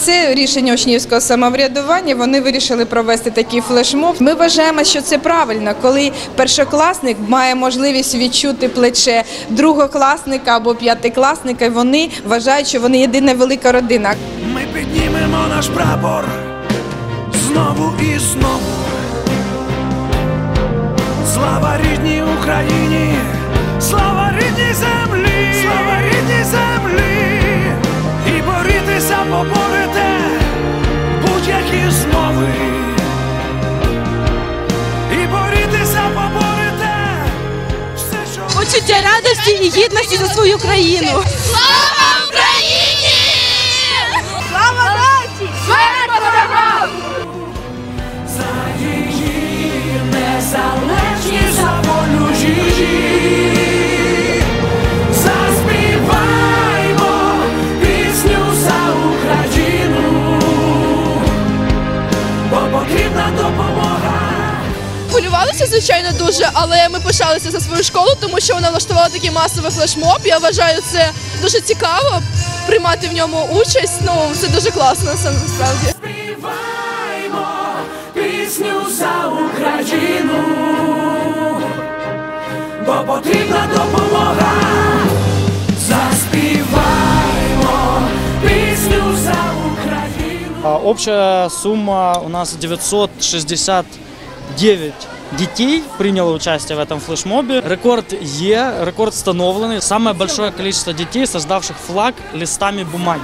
Це рішення учнівського самоврядування. Вони вирішили провести такий флешмоб. Ми вважаємо, що це правильно, коли першокласник має можливість відчути плече другокласника або п'ятикласника. і Вони вважають, що вони єдина велика родина. Ми піднімемо наш прапор знову і знову. Будь-які. І борітися поборете все, що Почуття радості і гідності за свою країну. Слава Хвилювалися, звичайно, дуже, але ми пишалися за свою школу, тому що вона влаштувала такий масовий флешмоб. Я вважаю, це дуже цікаво приймати в ньому участь. Ну, це дуже класно, насправді. Співаймо пісню за Україну, бо потрібна допомога. Заспіваймо пісню за Україну. А Общая сумма у нас 969 детей приняло участие в этом флешмобе. Рекорд Е, рекорд встановлений. Самое большое количество детей, создавших флаг листами бумаги.